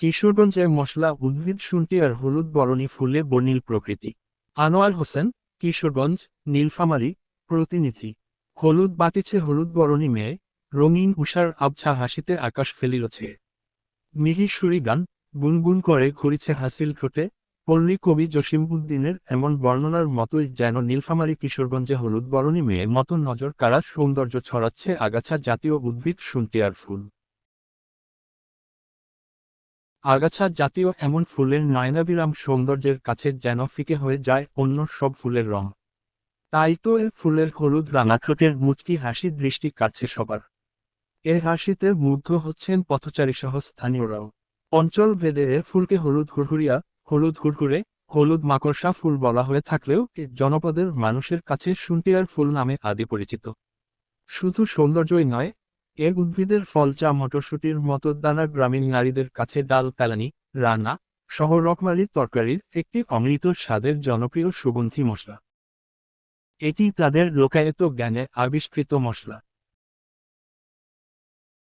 কিশোরগঞ্জের মশলা, উদ্ভিদ শুনটি আর হলুদ বরণী ফুলে বর্ণিল প্রকৃতি। আনোয়ার হোসেন, কিশোরগঞ্জ, নীলফামারী, প্রতিনিধি। হলুদ বাটিছে হলুদ বরণী মেয়ে, রঙিন উষার আবছা হাসিতে আকাশ ফেলিরছে। মিহি সুরি গান, গুনগুন করে ঘুরিছে হাসিল ঠোঁটে, পল্লী কবি জসিমউদ্দিনের এমন বর্ণনার মতোই যেন নীলফামারী কিশোরগঞ্জে হলুদ বরণী মেয়ের মতো নজর কাড়া সৌন্দর্য ছড়াচ্ছে আগাছা জাতীয় উদ্ভিদ শুনটিয়ার ফুল। আগাছা জাতীয় এমন ফুলের নয়নাবিরাম সৌন্দর্যের কাছে যেন ফিকে হয়ে যায় অন্য সব ফুলের রং। তাই তো এ ফুলের হলুদ রাঙা ঠোঁটের মুচকি হাসি দৃষ্টি কাটছে সবার। এ হাসিতে মুগ্ধ হচ্ছেন পথচারী সহ স্থানীয়রাও। অঞ্চল ভেদে এ ফুলকে হলুদ হুড়হুড়িয়া, হলুদ হুড়হুড়ে, হলুদ মাকড়সা ফুল বলা হয়ে থাকলেও এ জনপদের মানুষের কাছে শুনটিয়ার ফুল নামে আদি পরিচিত। শুধু সৌন্দর্যই নয় এ উদ্ভিদের ফল চা মটরশুটির মতো দানা গ্রামীণ নারীদের কাছে ডাল তেলানি রান্না, সহ রকমারির তরকারির একটি অমৃত স্বাদের জনপ্রিয় সুগন্ধি মশলা। এটি তাদের লোকায়ত জ্ঞানে আবিষ্কৃত মশলা।